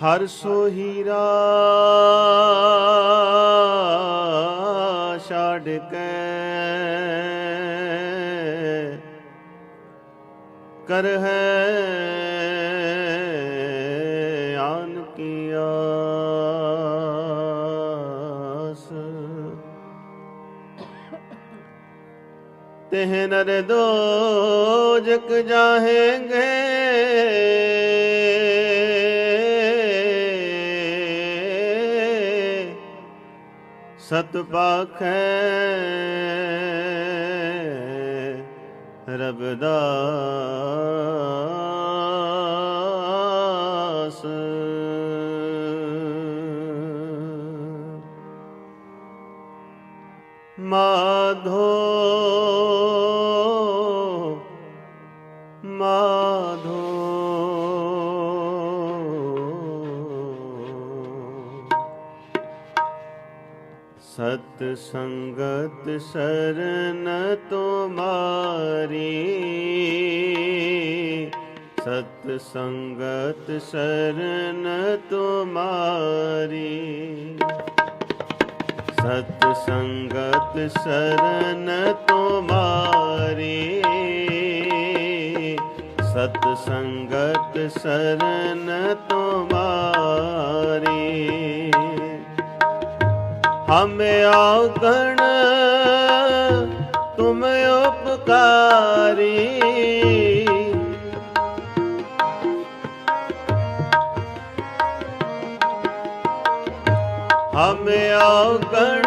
ਹਰ ਸੋਹੀਰਾ ਛੱਡ ਕੇ ਕਰ ਹੈ ਆਨ ਕੀ ਆਸ। ਤਿਹ ਨਰ ਦੋਜਕ ਜਾਹੇਂਗੇ। ਸਤ ਪਾਖੈ ਰਬਦਾਸ ਮਾਧੋ ਮਾਧੋ ਸਤ ਸੰਗਤ ਸਰਨ ਤੁਮਾਰੀ। ਸਤ ਸੰਗਤ ਸਰਨ ਤੁਮਾਰੀ। ਸਤ ਸੰਗਤ ਸਰਨ ਤੁਮਾਰੀ। ਸਤ ਸੰਗਤ ਸਰਨ ਤੁਮਾਰੀ। ਹਮ ਆਗਣ ਤੁਮ ਉਪਕਾਰੀ। ਹਮ ਆਗਣ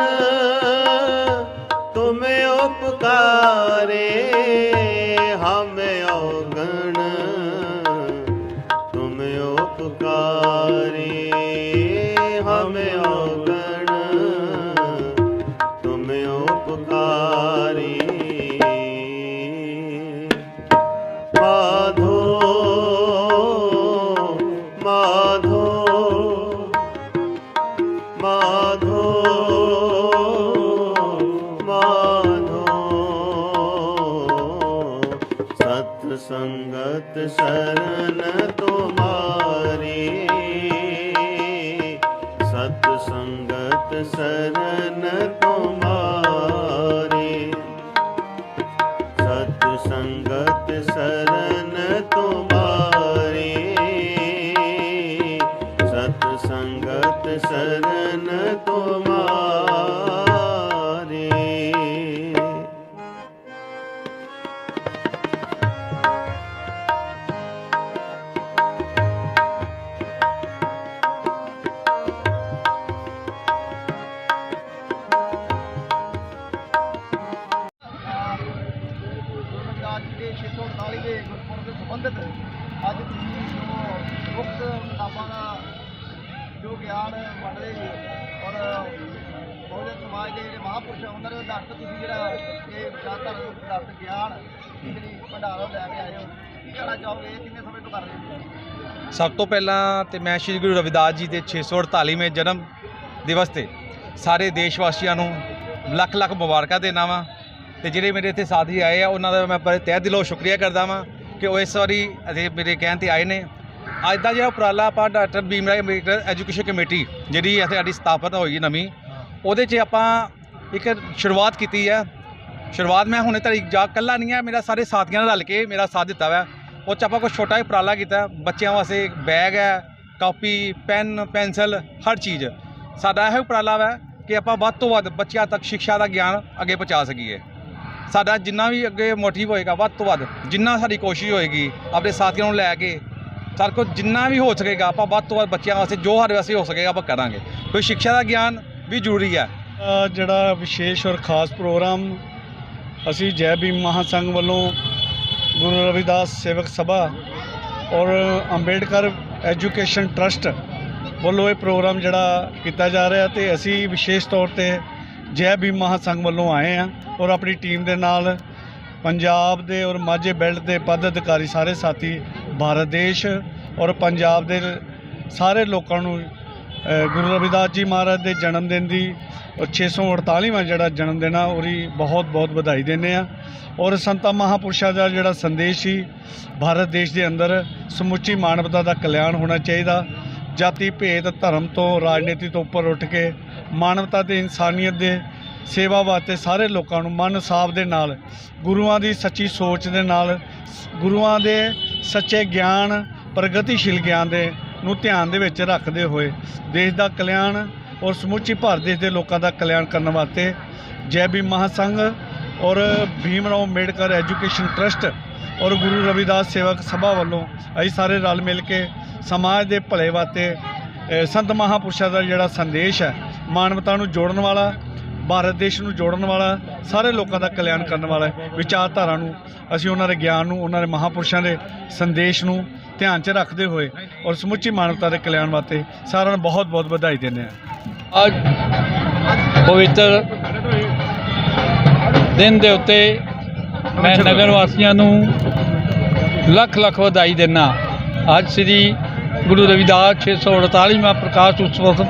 ਤੁਮ ਉਪਕਾਰੇ। ਸੰਗਤ ਇਹ ਵਿਚਾਰਧਾਰਾ ਨੂੰ ਗਿਆਨ ਜਿਹੜੀ ਭੰਡਾਰਾ ਲੈ ਕੇ ਆਏ ਹੋ, ਕੀ ਕਹਿਣਾ ਚਾਹੋਗੇ? ਇਹ ਕਿੰਨੇ ਸਮੇਂ ਤੋਂ ਕਰ ਰਹੇ ਹੋ? ਸਭ ਤੋਂ ਪਹਿਲਾਂ ਤੇ ਮੈਂ ਸ੍ਰੀ ਗੁਰੂ ਰਵਿਦਾਸ ਜੀ ਦੇ 648ਵੇਂ ਜਨਮ ਦਿਵਸ ਤੇ ਸਾਰੇ ਦੇਸ਼ ਵਾਸੀਆਂ ਨੂੰ ਲੱਖ ਲੱਖ ਮੁਬਾਰਕਾਂ ਦੇਣਾ ਵਾਂ ਤੇ ਜਿਹੜੇ ਮੇਰੇ ਇੱਥੇ ਸਾਥੀ ਆਏ ਆ, ਉਹਨਾਂ ਦਾ ਮੈਂ ਬੜੇ ਤਹਿ ਦਿਲੋਂ ਸ਼ੁਕਰੀਆ ਕਰਦਾ ਵਾਂ ਕਿ ਉਹ ਇਸ ਵਾਰੀ ਅਜੇ ਮੇਰੇ ਕਹਿਣ ਤੇ ਆਏ ਨੇ। ਅੱਜ ਦਾ ਜਿਹੜਾ ਉਪਰਾਲਾ ਆਪਾਂ doctor Bhim Rai Ambedkar education committee ਜਿਹੜੀ ਇੱਥੇ ਸਾਡੀ ਸਥਾਪਿਤ ਹੋਈ ਨਵੀਂ, ਉਹਦੇ 'ਚ ਆਪਾਂ ਇੱਕ ਸ਼ੁਰੂਆਤ ਕੀਤੀ ਹੈ ਸ਼ੁਰੂਆਤ ਮੈਂ ਹੁਣੇ ਤੱਕ ਜਾ ਕੱਲਾ ਨਹੀਂ ਹੈ ਮੇਰਾ ਸਾਰੇ ਸਾਥੀਆਂ ਨਾਲ ਰਲ ਕੇ ਮੇਰਾ ਸਾਥ ਦਿੱਤਾ ਵਾ। ਉਹ 'ਚ ਆਪਾਂ ਕੁਛ ਛੋਟਾ ਜਿਹਾ ਉਪਰਾਲਾ ਕੀਤਾ, ਬੱਚਿਆਂ ਵਾਸਤੇ ਬੈਗ ਹੈ, ਕਾਪੀ, ਪੈਨ, ਪੈਨਸਲ, ਹਰ ਚੀਜ਼। ਸਾਡਾ ਇਹ ਉਪਰਾਲਾ ਹੈ ਕਿ ਆਪਾਂ ਵੱਧ ਤੋਂ ਵੱਧ ਬੱਚਿਆਂ ਤੱਕ ਸਿੱਖਿਆ ਦਾ ਗਿਆਨ ਅੱਗੇ ਪਹੁੰਚਾ ਸਕੀਏ। ਸਾਡਾ ਜਿੰਨਾ ਵੀ ਅੱਗੇ ਮੋਟਿਵ ਹੋਏਗਾ, ਵੱਧ ਤੋਂ ਵੱਧ ਜਿੰਨਾ ਸਾਡੀ ਕੋਸ਼ਿਸ਼ ਹੋਏਗੀ, ਆਪਣੇ ਸਾਥੀਆਂ ਨੂੰ ਲੈ ਕੇ, ਸਾਡੇ ਕੋਲ ਜਿੰਨਾ ਵੀ ਹੋ ਸਕੇਗਾ, ਆਪਾਂ ਵੱਧ ਤੋਂ ਵੱਧ ਬੱਚਿਆਂ ਵਾਸਤੇ ਜੋ ਸਾਡੇ ਵਾਸਤੇ ਹੋ ਸਕੇਗਾ, ਆਪਾਂ ਕਰਾਂਗੇ। ਕੋਈ ਸਿੱਖਿਆ ਦਾ ਗਿਆਨ ਵੀ ਜ਼ਰੂਰੀ ਹੈ। ਜਿਹੜਾ ਵਿਸ਼ੇਸ਼ ਔਰ ਖਾਸ ਪ੍ਰੋਗਰਾਮ ਅਸੀਂ ਜੈ ਭੀਮ ਮਹਾਸੰਘ ਵੱਲੋਂ ਗੁਰੂ ਰਵਿਦਾਸ ਸੇਵਕ ਸਭਾ ਔਰ ਅੰਬੇਡਕਰ ਐਜੂਕੇਸ਼ਨ ਟਰਸਟ ਵੱਲੋਂ ਇਹ ਪ੍ਰੋਗਰਾਮ ਜਿਹੜਾ ਕੀਤਾ ਜਾ ਰਿਹਾ ਤੇ ਅਸੀਂ ਵਿਸ਼ੇਸ਼ ਤੌਰ ਤੇ ਜੈ ਭੀਮ ਮਹਾਸੰਘ ਵੱਲੋਂ ਆਏ ਆ ਔਰ ਆਪਣੀ ਟੀਮ ਦੇ ਨਾਲ ਪੰਜਾਬ ਦੇ ਔਰ ਮਾਝੇ ਬੈਲਟ ਦੇ ਪਦ ਅਧਿਕਾਰੀ ਸਾਰੇ ਸਾਥੀ, ਭਾਰਤ ਦੇਸ਼ ਔਰ ਪੰਜਾਬ ਦੇ ਸਾਰੇ ਲੋਕਾਂ ਨੂੰ ਗੁਰੂ ਰਵਿਦਾਸ ਜੀ ਮਹਾਰਾਜ ਦੇ ਜਨਮ ਦਿਨ ਦੀ ਔਰ 648ਵਾਂ ਜਿਹੜਾ ਜਨਮ ਦਿਨ ਆ, ਉਹਦੀ ਬਹੁਤ ਬਹੁਤ ਵਧਾਈ ਦਿੰਦੇ ਆ। ਔਰ ਸੰਤਾਂ ਮਹਾਪੁਰਸ਼ਾਂ ਦਾ ਜਿਹੜਾ ਸੰਦੇਸ਼ ਸੀ, ਭਾਰਤ ਦੇਸ਼ ਦੇ ਅੰਦਰ ਸਮੁੱਚੀ ਮਾਨਵਤਾ ਦਾ ਕਲਿਆਣ ਹੋਣਾ ਚਾਹੀਦਾ। ਜਾਤੀ ਭੇਦ ਧਰਮ ਤੋਂ ਰਾਜਨੀਤੀ ਤੋਂ ਉੱਪਰ ਉੱਠ ਕੇ ਮਾਨਵਤਾ ਤੇ ਇਨਸਾਨੀਅਤ ਦੇ ਸੇਵਾ ਵਾਸਤੇ ਸਾਰੇ ਲੋਕਾਂ ਨੂੰ ਮਨ ਸਾਫ਼ ਦੇ ਨਾਲ, ਗੁਰੂਆਂ ਦੀ ਸੱਚੀ ਸੋਚ ਦੇ ਨਾਲ, ਗੁਰੂਆਂ ਦੇ ਸੱਚੇ ਗਿਆਨ, ਪ੍ਰਗਤੀਸ਼ੀਲ ਗਿਆਨ ਦੇ ਨੂੰ ਧਿਆਨ ਦੇ ਵਿੱਚ ਰੱਖਦੇ ਹੋਏ ਦੇਸ਼ ਦਾ ਕਲਿਆਣ ਔਰ ਸਮੁੱਚੀ ਭਾਰਤ ਦੇਸ਼ ਦੇ ਲੋਕਾਂ ਦਾ ਕਲਿਆਣ ਕਰਨ ਵਾਸਤੇ ਜੈ ਭੀਮ ਮਹਾਸੰਘ ਔਰ ਭੀਮ ਰਾਓ ਅੰਬੇਡਕਰ ਐਜੂਕੇਸ਼ਨ ਟਰਸਟ ਔਰ ਗੁਰੂ ਰਵਿਦਾਸ ਸੇਵਕ ਸਭਾ ਵੱਲੋਂ ਅਸੀਂ ਸਾਰੇ ਰਲ ਮਿਲ ਕੇ ਸਮਾਜ ਦੇ ਭਲੇ ਵਾਸਤੇ ਸੰਤ ਮਹਾਪੁਰਸ਼ਾਂ ਦਾ ਜਿਹੜਾ ਸੰਦੇਸ਼ ਹੈ, ਮਾਨਵਤਾ ਨੂੰ ਜੋੜਨ ਵਾਲਾ ਭਾਰਤ ਦੇਸ਼ ਨੂੰ ਜੋੜਨ ਵਾਲਾ, ਸਾਰੇ ਲੋਕਾਂ ਦਾ ਕਲਿਆਣ ਕਰਨ ਵਾਲਾ ਵਿਚਾਰਧਾਰਾ ਨੂੰ, ਅਸੀਂ ਉਹਨਾਂ ਦੇ ਗਿਆਨ ਨੂੰ, ਉਹਨਾਂ ਦੇ ਮਹਾਪੁਰਸ਼ਾਂ ਦੇ ਸੰਦੇਸ਼ ਨੂੰ ਧਿਆਨ 'ਚ ਰੱਖਦੇ ਹੋਏ ਔਰ ਸਮੁੱਚੀ ਮਾਨਵਤਾ ਦੇ ਕਲਿਆਣ ਵਾਸਤੇ ਸਾਰਿਆਂ ਨੂੰ ਬਹੁਤ ਬਹੁਤ ਵਧਾਈ ਦਿੰਦੇ ਹਾਂ। ਅੱਜ ਪਵਿੱਤਰ ਦਿਨ ਦੇ ਉੱਤੇ ਮੈਂ ਨਗਰ ਵਾਸੀਆਂ ਨੂੰ ਲੱਖ ਲੱਖ ਵਧਾਈ ਦਿੰਦਾ ਅੱਜ ਸ੍ਰੀ ਗੁਰੂ ਰਵਿਦਾਸ 648ਵਾਂ ਪ੍ਰਕਾਸ਼ ਉਤਸਵ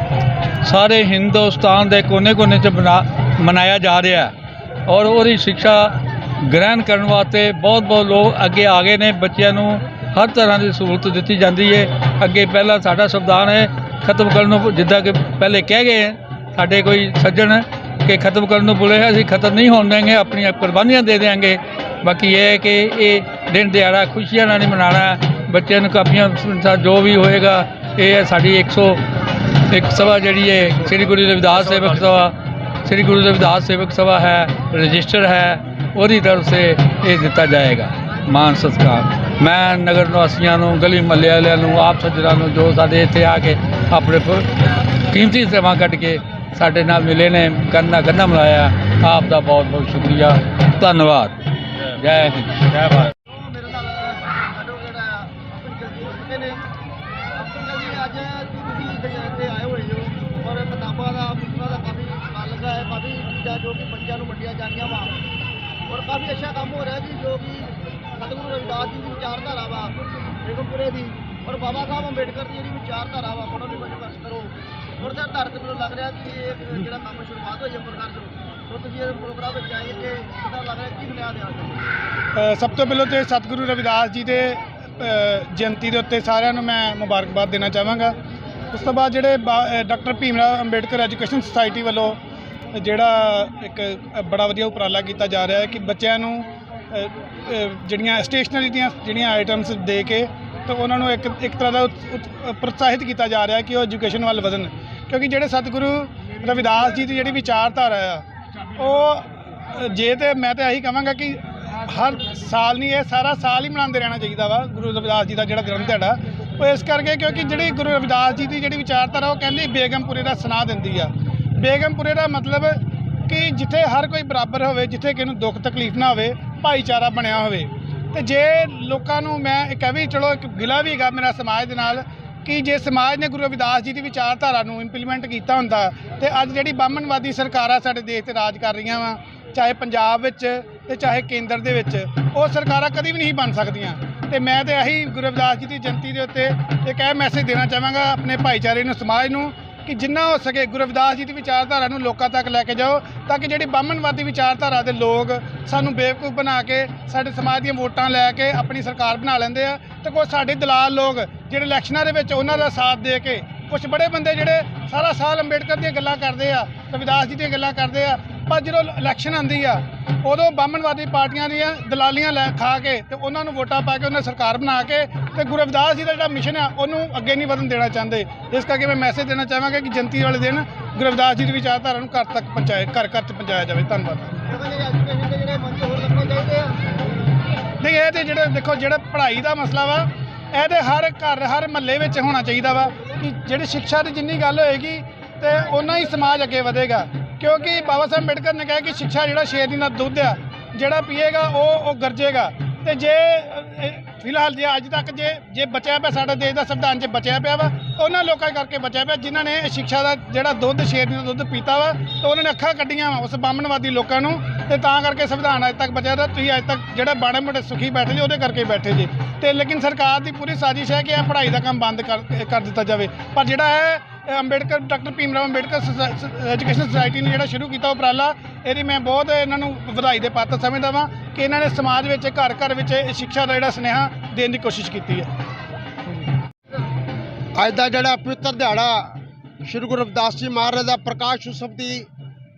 ਸਾਰੇ ਹਿੰਦੁਸਤਾਨ ਦੇ ਕੋਨੇ-ਕੋਨੇ 'ਚ ਬਣਾ- ਮਨਾਇਆ ਜਾ ਰਿਹਾ ਔਰ ਉਹਦੀ ਸਿੱਖਿਆ ਗ੍ਰਹਿਣ ਕਰਨ ਵਾਸਤੇ ਬਹੁਤ-ਬਹੁਤ ਲੋਕ ਅੱਗੇ ਆ ਗਏ ਨੇ। ਬੱਚਿਆਂ ਨੂੰ ਹਰ ਤਰ੍ਹਾਂ ਦੀ ਸਹੂਲਤ ਦਿੱਤੀ ਜਾਂਦੀ ਹੈ ਅੱਗੇ ਪਹਿਲਾਂ ਸਾਡਾ ਸੰਵਿਧਾਨ ਹੈ, ਖਤਮ ਕਰਨ ਨੂੰ ਜਿੱਦਾਂ ਕਿ ਪਹਿਲੇ ਕਹਿ ਗਏ ਹੈ, ਸਾਡੇ ਕੋਈ ਸੱਜਣ ਕਿ ਖਤਮ ਕਰਨ ਨੂੰ ਬੋਲੇ ਅਸੀਂ ਖਤਮ ਨਹੀਂ ਹੋਣ ਦੇਂਗੇ ਆਪਣੀਆਂ ਕੁਰਬਾਨੀਆਂ ਦੇ ਦੇਾਂਗੇ ਬਾਕੀ ਇਹ ਹੈ ਕਿ ਇਹ ਦਿਨ ਦਿਹਾੜਾ ਖੁਸ਼ੀਆਂ ਨਾਲ ਹੀ ਮਨਾਉਣਾ ਬੱਚਿਆਂ ਨੂੰ ਕਾਪੀਆਂ ਸਾ- ਜੋ ਵੀ ਹੋਏਗਾ, ਇਹ ਹੈ ਸਾਡੀ 100 ਇੱਕ ਸਭਾ ਜਿਹੜੀ ਹੈ, ਸ੍ਰੀ ਗੁਰੂ ਰਵਿਦਾਸ ਸੇਵਕ ਸਭਾ, ਸ੍ਰੀ ਗੁਰੂ ਰਵਿਦਾਸ ਸੇਵਕ ਸਭਾ ਹੈ, ਰਜਿਸਟਰ ਹੈ, ਉਹਦੀ ਤਰਫ ਸੇ ਇਹ ਦਿੱਤਾ ਜਾਏਗਾ। ਮਾਨ ਸਤਿਕਾਰ। ਮੈਂ ਨਗਰ ਨਿਵਾਸੀਆਂ ਨੂੰ, ਗਲੀ ਮਹੱਲੇ ਵਾਲਿਆਂ ਨੂੰ, ਆਪ ਸੱਜਣਾਂ ਨੂੰ, ਜੋ ਸਾਡੇ ਇੱਥੇ ਆ ਕੇ ਆਪਣੇ ਕੀਮਤੀ ਸਮਾਂ ਕੱਢ ਕੇ ਸਾਡੇ ਨਾਲ ਮਿਲੇ ਨੇ, ਕੰਨਾ ਕੰਨਾ ਮਿਲਾਇਆ, ਆਪ ਦਾ ਬਹੁਤ ਬਹੁਤ ਸ਼ੁਕਰੀਆ। ਧੰਨਵਾਦ। ਜੈ ਹਿੰਦ। ਜੈ ਭਾਰਤ ਉਹ ਮੇਰੇ ਨਾਲ ਐਡਵੋਕੇਟ ਆਪਨ ਜਲਦੀ ਹੁੰਦੇ ਨੇ ਆਪਨ ਜਲਦੀ ਅੱਜ ਦੀ ਤੁਸੀਂ ਇੱਥੇ ਇੱਥੇ ਆਏ ਹੋਏ ਹੋ ਔਰ ਕਿਤਾਬਾਂ ਦਾ ਪੁਸਤਕਾਂ ਦਾ ਕਾਫੀ ਸਮਾਨ ਲੱਗਾ ਹੈ ਕਾਫੀ ਚੀਜ਼ਾਂ ਜੋ ਕਿ ਬੱਚਿਆਂ ਨੂੰ ਵੰਡੀਆਂ ਜਾਂਦੀਆਂ ਵਾ ਔਰ ਕਾਫੀ ਅੱਛਾ ਕੰਮ ਹੋ ਰਿਹਾ ਜੀ ਜੋ ਕਿ ਸਤਿਗੁਰੂ ਰਵਿਦਾਸ ਜੀ ਦੀ ਵਿਚਾਰਧਾਰਾ ਵਾ ਬੇਗਮਪੁਰੇ ਦੀ। ਔਰ ਬਾਬਾ ਸਾਹਿਬ ਅੰਬੇਡਕਰ ਦੀ ਜਿਹੜੀ ਵਿਚਾਰਧਾਰਾ ਵਾ ਪੜੋ ਲਿਖੋ ਸੰਘਰਸ਼ ਕਰੋ। ਔਰ ਤੇ ਧਰਤ ਮੈਨੂੰ ਲੱਗ ਰਿਹਾ ਕਿ ਇਹ ਜਿਹੜਾ ਕੰਮ ਸ਼ੁਰੂਆਤ ਹੋਈ ਹੈ ਪ੍ਰਕਾਰ ਤੋਂ ਉਹ ਤੁਸੀਂ ਇਹ ਪ੍ਰੋਗਰਾਮ ਵਿੱਚ ਆਏ ਕਿ ਕਿਦਾਂ ਲੱਗ ਰਿਹਾ ਕੀ ਬੁਨਿਆਦ ਹੈ ਸਭ ਤੋਂ ਪਹਿਲਾਂ ਤੇ ਸਤਿਗੁਰੂ ਰਵਿਦਾਸ ਜੀ ਦੇ ਅ, ਜਯੰਤੀ ਦੇ ਉੱਤੇ ਸਾਰਿਆਂ ਨੂੰ ਮੈਂ ਮੁਬਾਰਕਬਾਦ ਦੇਣਾ ਚਾਹਾਂਗਾ। ਉਸ ਤੋਂ ਬਾਅਦ ਜਿਹੜੇ doctor Bhim Rao Ambedkar education society ਵੱਲੋਂ ਜਿਹੜਾ ਇੱਕ ਬੜਾ ਵਧੀਆ ਉਪਰਾਲਾ ਕੀਤਾ ਜਾ ਰਿਹਾ ਹੈ ਕਿ ਬੱਚਿਆਂ ਨੂੰ ਜਿਹੜੀਆਂ ਸਟੇਸ਼ਨਰੀ ਦੀਆਂ ਜਿਹੜੀਆਂ ਆਈਟਮਸ ਦੇ ਕੇ ਤੇ ਉਹਨਾਂ ਨੂੰ ਇੱਕ ਇੱਕ ਤਰ੍ਹਾਂ ਦਾ ਉਤ- ਉਤ- ਪ੍ਰੋਤਸਾਹਿਤ ਕੀਤਾ ਜਾ ਰਿਹਾ ਕਿ ਉਹ ਐਜੂਕੇਸ਼ਨ ਵੱਲ ਵਧਣ। ਕਿਉਂਕਿ ਜਿਹੜੇ ਸਤਿਗੁਰੂ ਰਵਿਦਾਸ ਜੀ ਦੀ ਜਿਹੜੀ ਵਿਚਾਰਧਾਰਾ ਆ, ਉਹ ਜੇ ਤੇ ਮੈਂ ਤਾਂ ਇਹੀ ਕਹਾਂਗਾ ਕਿ ਹਰ ਸਾਲ ਨਹੀਂ, ਇਹ ਸਾਰਾ ਸਾਲ ਹੀ ਮਨਾਉਂਦੇ ਰਹਿਣਾ ਚਾਹੀਦਾ ਵਾ ਗੁਰੂ ਰਵਿਦਾਸ ਜੀ ਦਾ ਜਿਹੜਾ ਗ੍ਰੰਥ ਦਿਹਾੜਾ ਉਹ ਇਸ ਕਰਕੇ ਕਿਉਂਕਿ ਜਿਹੜੀ ਗੁਰੂ ਰਵਿਦਾਸ ਜੀ ਦੀ ਜਿਹੜੀ ਵਿਚਾਰਧਾਰਾ, ਉਹ ਕਹਿੰਦੀ ਬੇਗਮਪੁਰੇ ਦਾ ਸੁਣਾ ਦਿੰਦੀ ਆ। ਬੇਗਮਪੁਰੇ ਦਾ ਮਤਲਬ ਕਿ ਜਿੱਥੇ ਹਰ ਕੋਈ ਬਰਾਬਰ ਹੋਵੇ, ਜਿੱਥੇ ਕਿਸੇ ਨੂੰ ਦੁੱਖ ਤਕਲੀਫ ਨਾ ਹੋਵੇ, ਭਾਈਚਾਰਾ ਬਣਿਆ ਹੋਵੇ। ਤੇ ਜੇ ਲੋਕਾਂ ਨੂੰ ਮੈਂ ਇੱਕ ਇਹ ਵੀ ਚਲੋ ਇੱਕ ਗਿਲਾ ਵੀ ਹੈਗਾ ਮੇਰਾ ਸਮਾਜ ਦੇ ਨਾਲ ਕਿ ਜੇ ਸਮਾਜ ਨੇ ਗੁਰੂ ਰਵਿਦਾਸ ਜੀ ਦੀ ਵਿਚਾਰਧਾਰਾ ਨੂੰ ਇੰਪਲੀਮੈਂਟ ਕੀਤਾ ਹੁੰਦਾ, ਤੇ ਅੱਜ ਜਿਹੜੀ ਬਾਹਮਣਵਾਦੀ ਸਰਕਾਰਾਂ ਸਾਡੇ ਦੇਸ਼ ਤੇ ਰਾਜ ਕਰ ਰਹੀਆਂ ਵਾ, ਚਾਹੇ ਪੰਜਾਬ ਵਿੱਚ ਤੇ ਚਾਹੇ ਕੇਂਦਰ ਦੇ ਵਿੱਚ, ਉਹ ਸਰਕਾਰਾਂ ਕਦੀ ਵੀ ਨਹੀਂ ਬਣ ਸਕਦੀਆਂ। ਤੇ ਮੈਂ ਤੇ ਇਹੀ ਗੁਰੂ ਰਵਿਦਾਸ ਜੀ ਦੀ ਜਯੰਤੀ ਦੇ ਉੱਤੇ ਇੱਕ ਇਹ ਮੈਸੇਜ ਦੇਣਾ ਚਾਹਾਂਗਾ ਆਪਣੇ ਭਾਈਚਾਰੇ ਨੂੰ, ਸਮਾਜ ਨੂੰ ਕਿ ਜਿੰਨਾ ਹੋ ਸਕੇ ਗੁਰੂ ਰਵਿਦਾਸ ਜੀ ਦੀ ਵਿਚਾਰਧਾਰਾ ਨੂੰ ਲੋਕਾਂ ਤੱਕ ਲੈ ਕੇ ਜਾਓ, ਤਾਂ ਕਿ ਜਿਹੜੀ ਬਾਹਮਣਵਾਦੀ ਵਿਚਾਰਧਾਰਾ ਦੇ ਲੋਕ ਸਾਨੂੰ ਬੇਵਕੂਫ ਬਣਾ ਕੇ, ਸਾਡੇ ਸਮਾਜ ਦੀਆਂ ਵੋਟਾਂ ਲੈ ਕੇ ਆਪਣੀ ਸਰਕਾਰ ਬਣਾ ਲੈਂਦੇ ਆ ਤੇ ਕੋਈ ਸਾਡੇ ਦਲਾਲ ਲੋਕ ਜਿਹੜੇ ਇਲੈਕਸ਼ਨਾਂ ਦੇ ਵਿੱਚ ਉਹਨਾਂ ਦਾ ਸਾਥ ਦੇ ਕੇ ਕੁਝ ਬੜੇ ਬੰਦੇ ਜਿਹੜੇ ਸਾਰਾ ਸਾਲ ਅੰਬੇਡਕਰ ਦੀਆਂ ਗੱਲਾਂ ਕਰਦੇ ਆ, ਰਵਿਦਾਸ ਜੀ ਦੀਆਂ ਗੱਲਾਂ ਕਰਦੇ ਆ ਆਪਾਂ ਜਦੋਂ ਇਲੈਕਸ਼ਨ ਆਂਦੀ ਆ, ਉਦੋਂ ਬਾਹਮਣਵਾਦੀ ਪਾਰਟੀਆਂ ਦੀਆਂ ਦਲਾਲੀਆਂ ਲੈ ਖਾ ਕੇ ਤੇ ਉਹਨਾਂ ਨੂੰ ਵੋਟਾਂ ਪਾ ਕੇ ਉਹਨਾਂ ਸਰਕਾਰ ਬਣਾ ਕੇ ਤੇ ਗੁਰੂ ਰਵਿਦਾਸ ਜੀ ਦਾ ਜਿਹੜਾ ਮਿਸ਼ਨ ਆ, ਉਹਨੂੰ ਅੱਗੇ ਨਹੀਂ ਵਧਣ ਦੇਣਾ ਚਾਹੁੰਦੇ। ਇਸ ਕਰਕੇ ਮੈਂ ਮੈਸੇਜ ਦੇਣਾ ਚਾਹਾਂਗਾ ਕਿ ਜਨਤੀ ਵਾਲੇ ਦਿਨ ਗੁਰੂ ਰਵਿਦਾਸ ਜੀ ਦੀ ਵਿਚਾਰਧਾਰਾ ਨੂੰ ਘਰ ਤੱਕ ਪਹੁੰਚਾਏ, ਘਰ ਘਰ ਚ ਪਹੁੰਚਾਇਆ ਜਾਵੇ। ਧੰਨਵਾਦ। ਨਹੀਂ, ਇਹ ਤੇ ਜਿਹੜੇ ਦੇਖੋ, ਜਿਹੜਾ ਪੜ੍ਹਾਈ ਦਾ ਮਸਲਾ ਵਾ, ਇਹ ਇਹਦੇ ਹਰ ਘਰ, ਹਰ ਮਹੱਲੇ ਵਿੱਚ ਹੋਣਾ ਚਾਹੀਦਾ ਵਾ ਕਿ ਜਿਹੜੀ ਸਿੱਖਿਆ ਦੀ ਜਿੰਨੀ ਗੱਲ ਹੋਏਗੀ ਤੇ ਉਹਨਾਂ ਹੀ ਸਮਾਜ ਅੱਗੇ ਵਧੇਗਾ। ਕਿਉਂਕਿ ਬਾਬਾ ਸਾਹਿਬ ਅੰਬੇਡਕਰ ਨੇ ਕਿਹਾ ਕਿ ਸਿੱਖਿਆ ਜਿਹੜਾ ਸ਼ੇਰ ਨਾਲ ਦੁੱਧ ਆ, ਜਿਹੜਾ ਪੀਏਗਾ ਉਹ ਉਹ ਗਰਜੇਗਾ। ਤੇ ਜੇ ਫਿਲਹਾਲ ਜੇ ਅੱਜ ਤੱਕ ਜੇ ਜੇ ਬਚਿਆ ਪਿਆ ਸਾਡੇ ਦੇਸ਼ ਦਾ ਸੰਵਿਧਾਨ 'ਚ ਬਚਿਆ ਪਿਆ ਵਾ, ਉਹਨਾਂ ਲੋਕਾਂ ਕਰਕੇ ਬਚਿਆ ਪਿਆ ਜਿਨ੍ਹਾਂ ਨੇ ਇਹ ਸਿੱਖਿਆ ਦਾ ਜਿਹੜਾ ਦੁੱਧ, ਸ਼ੇਰ ਦਾ ਦੁੱਧ ਪੀਤਾ ਵਾ, ਤੇ ਉਹਨਾਂ ਨੇ ਅੱਖਾਂ ਕੱਢੀਆਂ ਵਾ ਉਸ ਬਾਹਮਣਵਾਦੀ ਲੋਕਾਂ ਨੂੰ, ਤੇ ਤਾਂ ਕਰਕੇ ਸੰਵਿਧਾਨ ਅੱਜ ਤੱਕ ਬਚਿਆ ਰਿਹਾ। ਤੁਸੀਂ ਅੱਜ ਤੱਕ ਜਿਹੜੇ ਬਾੜੇ ਮੋਟੇ ਸੁਖੀ ਬੈਠੇ ਜੀ, ਉਹਦੇ ਕਰਕੇ ਬੈਠੇ ਜੀ। ਤੇ ਲੇਕਿਨ ਸਰਕਾਰ ਦੀ ਪੂਰੀ ਸਾਜ਼ਿਸ਼ ਹੈ ਕਿ ਇਹ ਪੜ੍ਹਾਈ ਦਾ ਕੰਮ ਬੰਦ ਕਰ ਕਰ ਦਿੱਤਾ ਜਾਵੇ। ਪਰ ਜਿਹੜਾ ਹੈ Ambedkar, doctor Bhim Rao Ambedkar education society ਨੇ ਜਿਹੜਾ ਸ਼ੁਰੂ ਕੀਤਾ ਉਪਰਾਲਾ, ਇਹਦੀ ਮੈਂ ਬਹੁਤ ਇਹਨਾਂ ਨੂੰ ਵਧਾਈ ਦੇ ਪਾਤਰ ਸਮਝਦਾ ਵਾਂ ਕਿ ਇਹਨਾਂ ਨੇ ਸਮਾਜ ਵਿੱਚ, ਘਰ ਘਰ ਵਿੱਚ ਇਹ ਸਿੱਖਿਆ ਦਾ ਜਿਹੜਾ ਸੁਨੇਹਾ ਦੇਣ ਦੀ ਕੋਸ਼ਿਸ਼ ਕੀਤੀ ਹੈ। ਅੱਜ ਦਾ ਜਿਹੜਾ ਪਵਿੱਤਰ ਦਿਹਾੜਾ ਸ਼੍ਰੀ ਗੁਰੂ ਰਵਿਦਾਸ ਜੀ ਮਹਾਰਾਜ ਦਾ ਪ੍ਰਕਾਸ਼ ਉਤਸਵ ਦੀ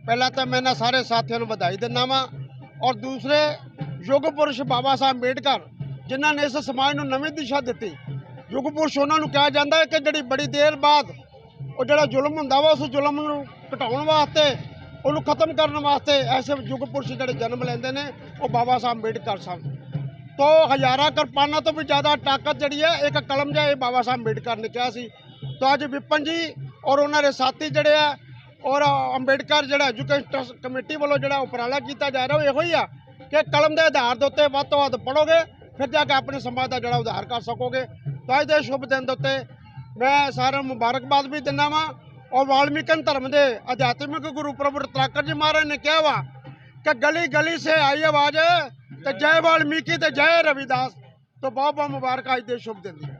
ਪਹਿਲਾਂ ਤਾਂ ਮੈਂ ਇਹਨਾਂ ਸਾਰੇ ਸਾਥੀਆਂ ਨੂੰ ਵਧਾਈ ਦਿੰਦਾ ਵਾਂ ਔਰ ਦੂਸਰੇ ਯੁੱਗ ਪੁਰਸ਼ ਬਾਬਾ ਸਾਹਿਬ ਅੰਬੇਡਕਰ, ਜਿਨ੍ਹਾਂ ਨੇ ਇਸ ਸਮਾਜ ਨੂੰ ਨਵੀਂ ਦਿਸ਼ਾ ਦਿੱਤੀ। ਯੁੱਗ ਪੁਰਸ਼ ਉਹਨਾਂ ਨੂੰ ਕਿਹਾ ਜਾਂਦਾ ਹੈ ਕਿ ਜਿਹੜੀ ਬੜੀ ਦੇਰ ਬਾਅਦ ਉਹ ਜਿਹੜਾ ਜ਼ੁਲਮ ਹੁੰਦਾ ਵਾ, ਉਸ ਜ਼ੁਲਮ ਨੂੰ ਘਟਾਉਣ ਵਾਸਤੇ, ਉਹਨੂੰ ਖਤਮ ਕਰਨ ਵਾਸਤੇ ਐਸੇ ਯੁੱਗ ਪੁਰਸ਼ ਜਿਹੜੇ ਜਨਮ ਲੈਂਦੇ ਨੇ, ਉਹ ਬਾਬਾ ਸਾਹਿਬ ਅੰਬੇਡਕਰ ਸਨ ਤੋਂ ਹਜ਼ਾਰਾਂ ਕਿਰਪਾਨਾਂ ਤੋਂ ਵੀ ਜ਼ਿਆਦਾ ਤਾਕਤ ਜਿਹੜੀ ਹੈ ਇੱਕ ਕਲਮ ਜਿਹਾ ਇਹ ਬਾਬਾ ਸਾਹਿਬ ਅੰਬੇਡਕਰ ਨੇ ਕਿਹਾ ਸੀ। ਤਾਂ ਅੱਜ ਵਿਪਨ ਜੀ ਔਰ ਉਹਨਾਂ ਦੇ ਸਾਥੀ ਜਿਹੜੇ ਆ, ਔਰ ਅੰਬੇਡਕਰ ਜਿਹੜਾ ਐਜੂਕੇਸ਼ਨ ਕਮੇਟੀ ਵੱਲੋਂ ਜਿਹੜਾ ਉਪਰਾਲਾ ਕੀਤਾ ਜਾ ਰਿਹਾ, ਉਹ ਇਹੋ ਹੀ ਆ ਕਿ ਕਲਮ ਦੇ ਆਧਾਰ ਦੇ ਉੱਤੇ ਵੱਧ ਤੋਂ ਵੱਧ ਪੜੋਗੇ ਫਿਰ ਜਾ ਕੇ ਆਪਣੇ ਸਮਾਜ ਦਾ ਜਿਹੜਾ ਉਧਾਰ ਕਰ ਸਕੋਗੇ। ਤਾਂ ਅੱਜ ਦੇ ਸ਼ੁਭ ਦਿਨ ਦੇ ਉੱਤੇ ਮੈਂ ਸਾਰਿਆਂ ਨੂੰ ਮੁਬਾਰਕਬਾਦ ਵੀ ਦਿੰਦਾ ਵਾਂ। ਔਰ ਵਾਲਮੀਕਨ ਧਰਮ ਦੇ ਅਧਿਆਤਮਿਕ ਗੁਰੂ ਪ੍ਰਭੂ ਰਤਨਾਕਰ ਜੀ ਮਹਾਰਾਜ ਨੇ ਕਿਹਾ ਵਾ ਕਿ ਗਲੀ ਗਲੀ ਸੇ ਆਈ ਆਵਾਜ਼ ਤੇ ਜੈ ਵਾਲਮੀਕੀ ਤੇ ਜੈ ਰਵਿਦਾਸ। ਤੋਂ ਬਹੁਤ ਬਹੁਤ ਮੁਬਾਰਕ, ਅੱਜ ਦੇ ਸ਼ੁਭ ਦਿਨ ਦੀ।